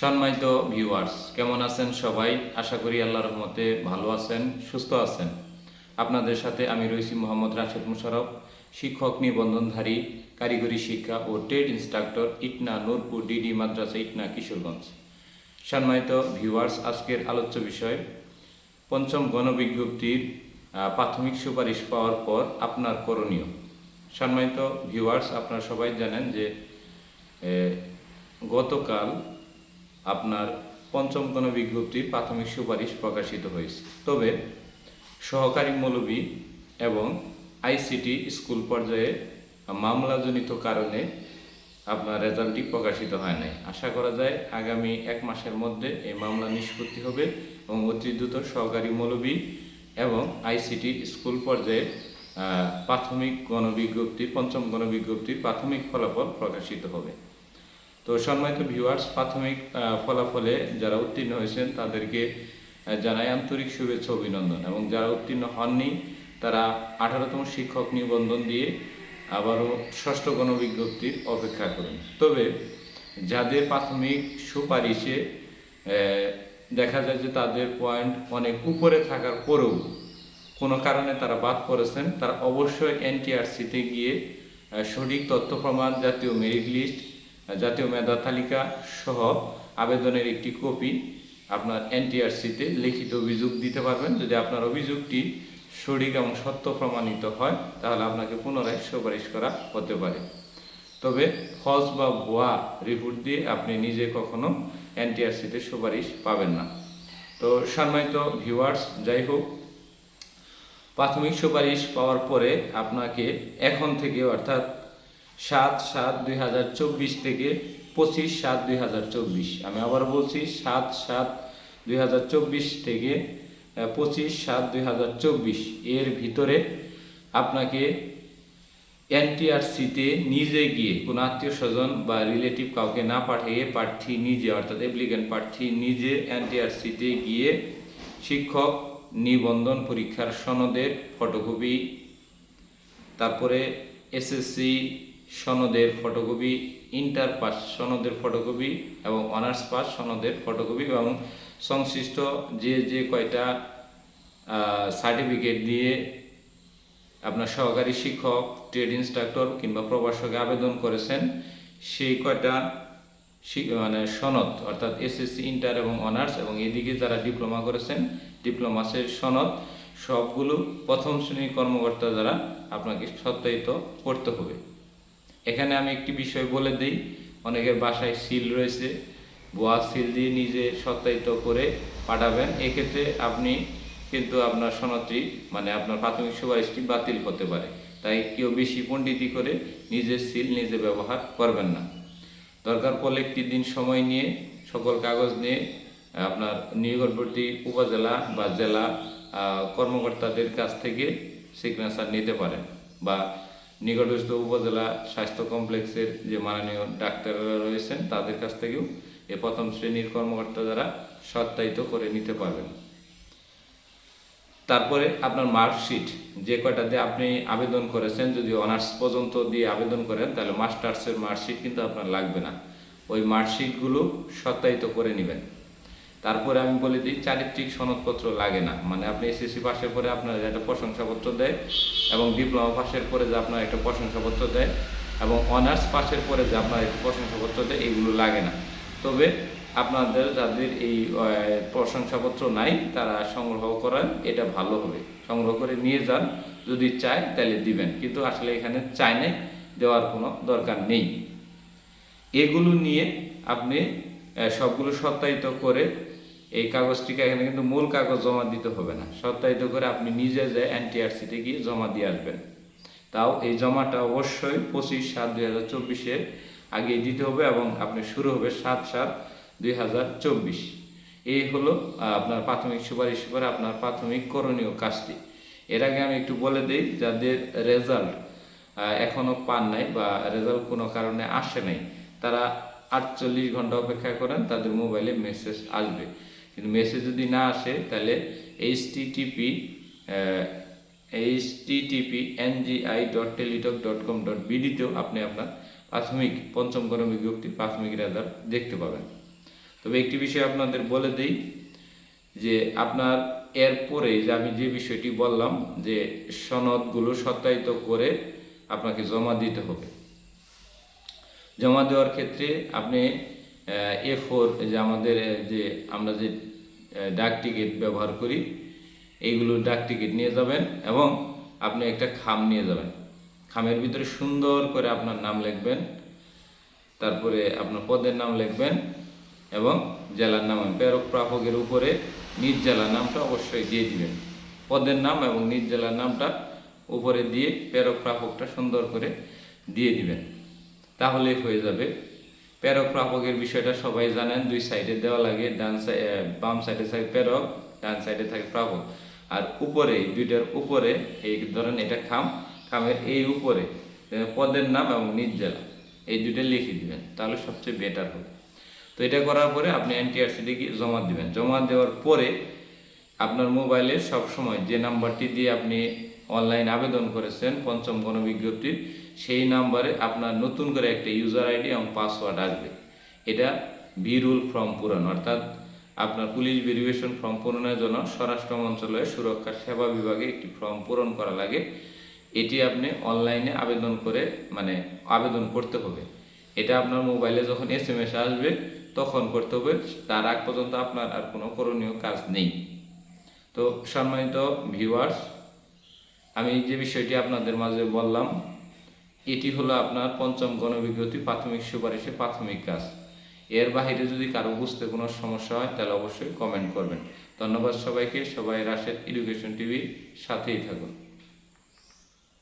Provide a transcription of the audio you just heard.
সম্মানিত ভিউয়ার্স কেমন আছেন সবাই? আশা করি আল্লাহ রহমতে ভালো আছেন, সুস্থ আছেন। আপনাদের সাথে আমি রয়েছি মোহাম্মদ রাশেদ মুশারফ, শিক্ষক নিবন্ধনধারী, কারিগরি শিক্ষা ও trade instructor, Itna Nurpur DD মাদ্রাসা, ইটনা কিশোরগঞ্জ। সম্মানিত ভিউয়ার্স আজকের আলোচ্য বিষয়, পঞ্চম গণবিজ্ঞপ্তির প্রাথমিক সুপারিশ পাওয়ার পর আপনার করণীয়। সম্মানিত ভিউয়ার্স আপনারা সবাই জানেন যে গতকাল আপনার পঞ্চম গণবিজ্ঞপ্তির প্রাথমিক সুপারিশ প্রকাশিত হয়েছে। তবে সহকারী মৌলবী এবং আইসিটি স্কুল পর্যায়ে মামলাজনিত কারণে আপনার রেজাল্টটি প্রকাশিত হয় নাই। আশা করা যায় আগামী এক মাসের মধ্যে এই মামলা নিষ্পত্তি হবে এবং অতি দ্রুত সহকারী মৌলবী এবং আইসিটি স্কুল পর্যায়ে প্রাথমিক গণবিজ্ঞপ্তি, পঞ্চম গণবিজ্ঞপ্তির প্রাথমিক ফলাফল প্রকাশিত হবে। তো সম্মানিত ভিউয়ার্স প্রাথমিক ফলাফলে যারা উত্তীর্ণ হয়েছেন, তাদেরকে জানাই আন্তরিক শুভেচ্ছা, অভিনন্দন। এবং যারা উত্তীর্ণ হননি, তারা আঠারোতম শিক্ষক নিবন্ধন দিয়ে আবারও ষষ্ঠ গণবিজ্ঞপ্তির অপেক্ষা করুন। তবে যাদের প্রাথমিক সুপারিশে দেখা যায় যে তাদের পয়েন্ট অনেক উপরে থাকার পরেও কোনো কারণে তারা বাদ পড়েছেন, তারা অবশ্যই এনটিআরসিতে গিয়ে সঠিক তথ্য, প্রমাণ জাতীয় মেরিট লিস্ট জাতীয় মেধা তালিকা সহ আবেদনের একটি কপি আপনার এনটিআরসিতে লিখিত অভিযোগ দিতে পারবেন। যদি আপনার অভিযোগটি সঠিক এবং সত্য প্রমাণিত হয়, তাহলে আপনাকে পুনরায় সুপারিশ করা হতে পারে। তবে ফলস বা ভুয়া রিপোর্ট দিয়ে আপনি নিজে কখনো এনটিআরসিতে সুপারিশ পাবেন না। তো সম্মানিত ভিউয়ার্স, যাই হোক, প্রাথমিক সুপারিশ পাওয়ার পরে আপনাকে এখন থেকে অর্থাৎ সাত সাত দুই হাজার চব্বিশ থেকে পঁচিশ সাত দুই হাজার চব্বিশ। আমি আবার বলছি সাত সাত দুই হাজার চব্বিশ থেকে পঁচিশ সাত দুই হাজার চব্বিশ। এর ভিতরে আপনাকে এনটিআরসিতে নিজে গিয়ে কোনো আত্মীয় স্বজন বা রিলেটিভ কাউকে না পাঠিয়ে প্রার্থী নিজে, অর্থাৎ অ্যাপ্লিকেন্ট প্রার্থী নিজে এনটিআরসিতে গিয়ে শিক্ষক নিবন্ধন পরীক্ষার সনদের ফটোকপি, তারপরে এসএসসি সনদের ফটোকপি, ইন্টার পাস সনদের ফটোকপি এবং অনার্স পাস সনদের ফটোকপি এবং সংশ্লিষ্ট যে যে কয়টা সার্টিফিকেট দিয়ে আপনার সহকারী শিক্ষক, ট্রেড ইনস্ট্রাক্টর কিংবা প্রবাসকে আবেদন করেছেন, সেই কয়টা মানে সনদ, অর্থাৎ এসএসসি, ইন্টার এবং অনার্স এবং এদিকে যারা ডিপ্লোমা করেছেন ডিপ্লোমাসের সনদ, সবগুলো প্রথম শ্রেণির কর্মকর্তা দ্বারা আপনাকে সত্যায়িত করতে হবে। এখানে আমি একটি বিষয় বলে দিই। অনেকের বাসায় সিল রয়েছে। বোয়া সিল দিয়ে নিজে সত্যায়িত করে পাঠাবেন। এক্ষেত্রে আপনি কিন্তু আপনার সনদটি মানে আপনার প্রাথমিক সুপারিশটি বাতিল হতে পারে। তাই কেউ বেশি পণ্ডিতি করে নিজের সিল নিজে ব্যবহার করবেন না। দরকার পড়লে একটি দিন সময় নিয়ে, সকল কাগজ নিয়ে, আপনার নিকটবর্তী উপজেলা বা জেলা কর্মকর্তাদের কাছ থেকে সিগনেচার নিতে পারেন বা নিকটস্থ উপজেলা স্বাস্থ্য কমপ্লেক্সের যে মাননীয় ডাক্তাররা রয়েছেন, তাদের কাছ থেকেও এ প্রথম শ্রেণির কর্মকর্তা দ্বারা সত্যায়িত করে নিতে পারবেন। তারপরে আপনার মার্কশিট, যে কয়টা দিয়ে আপনি আবেদন করেছেন, যদি অনার্স পর্যন্ত দিয়ে আবেদন করেন, তাহলে মাস্টার্সের মার্কশিট কিন্তু আপনার লাগবে না। ওই মার্কশিটগুলো সত্যায়িত করে নেবেন। তারপরে আমি বলে দিই চারিত্রিক সনদপত্র লাগে না। মানে আপনি এসএসসি পাশের পরে আপনার একটা প্রশংসাপত্র দেয় এবং ডিপ্লোমা পাশের পরে যে আপনার একটা প্রশংসাপত্র দেয় এবং অনার্স পাশের পরে যে আপনার একটা প্রশংসাপত্র দেয়, এগুলো লাগে না। তবে আপনাদের যাদের এই প্রশংসাপত্র নাই, তারা সংগ্রহ করেন, এটা ভালো হবে। সংগ্রহ করে নিয়ে যান, যদি চায় তাহলে দিবেন। কিন্তু আসলে এখানে চায় নাই, দেওয়ার কোনো দরকার নেই। এগুলো নিয়ে আপনি সবগুলো সত্যায়িত করে এই কাগজটিকে এখানে কিন্তু মূল কাগজ জমা দিতে হবে না। সত্যায়িত করে আপনি নিজে যে এনটিআরসিতে গিয়ে জমা দিয়ে আসবেন। তাও এই জমাটা অবশ্যই পঁচিশ সাত দুই হাজার চব্বিশের আগে দিতে হবে এবং আপনি শুরু হবে সাত সাত দুই হাজার চব্বিশ। এই হলো আপনার প্রাথমিক সুপারিশ করে আপনার প্রাথমিক করণীয় কাজটি। এর আগে আমি একটু বলে দিই, যাদের রেজাল্ট এখনও পান নাই বা রেজাল্ট কোনো কারণে আসে নাই, তারা আটচল্লিশ ঘণ্টা অপেক্ষা করেন, তাদের মোবাইলে মেসেজ আসবে। কিন্তু মেসেজ যদি না আসে, তাহলে H TTP H TTP NGI dot Teletalk dot com dot বিডিতেও আপনি আপনার প্রাথমিক, পঞ্চম গণ বিজ্ঞপ্তি প্রাথমিক রেজাল্ট দেখতে পাবেন। তবে একটি বিষয় আপনাদের বলে দেই, যে আপনার এরপরে যে আমি যে বিষয়টি বললাম, যে সনদগুলো সত্যায়িত করে আপনাকে জমা দিতে হবে। জমা দেওয়ার ক্ষেত্রে আপনি এ ফোর যে আমাদের যে আমরা যে ডাক টিকিট ব্যবহার করি, এইগুলো ডাক টিকিট নিয়ে যাবেন এবং আপনি একটা খাম নিয়ে যাবেন। খামের ভিতরে সুন্দর করে আপনার নাম লিখবেন, তারপরে আপনার পদের নাম লিখবেন এবং জেলার নাম প্রেরক প্রাপকের উপরে নিজ জেলার নামটা অবশ্যই দিয়ে দিবেন। পদের নাম এবং নিজ জেলার নামটা উপরে দিয়ে প্রেরক প্রাপকটা সুন্দর করে দিয়ে দিবেন। তাহলে হয়ে যাবে প্রেরক প্রাপকের বিষয়টা সবাই জানেন, দুই সাইডে দেওয়া লাগে, ডান বাম সাইডে থাকে প্যারক ডান সাইডে থাকে প্রাপক। আর উপরে দুইটার উপরে, এই ধরেন এটা খাম, খামের এই উপরে পদের নাম এবং নির্জেলা, এই দুইটা লিখে দিবেন, তাহলে সবচেয়ে বেটার হবে। তো এটা করার পরে আপনি এনটিআরসিতে গিয়ে জমা দিবেন। জমা দেওয়ার পরে আপনার মোবাইলে সব সময় যে নাম্বারটি দিয়ে আপনি অনলাইন আবেদন করেছেন পঞ্চম গণবিজ্ঞপ্তির, সেই নাম্বারে আপনার নতুন করে একটা ইউজার আইডি এবং পাসওয়ার্ড আসবে। এটা বিরুল ফর্ম পূরণ, অর্থাৎ আপনার পুলিশ ভেরিফিকেশন ফর্ম পূরণের জন্য স্বরাষ্ট্র মন্ত্রণালয়ের সুরক্ষা সেবা বিভাগে একটি ফর্ম পূরণ করা লাগে। এটি আপনি অনলাইনে আবেদন করে মানে আবেদন করতে হবে। এটা আপনার মোবাইলে যখন এস এম এস আসবে, তখন করতে হবে। তার আগ পর্যন্ত আপনার আর কোনো করণীয় কাজ নেই। তো সম্মানিত ভিউয়ার্স আমি যে বিষয়টি আপনাদের মাঝে বললাম, এটি হলো আপনার পঞ্চম গণবিজ্ঞতি প্রাথমিক সুপারিশে প্রাথমিক কাজ। এর বাহিরে যদি কারও বুঝতে কোনো সমস্যা হয়, তাহলে অবশ্যই কমেন্ট করবেন। ধন্যবাদ সবাইকে। সবাই রাশেদ এডুকেশন টিভির সাথেই থাকুন।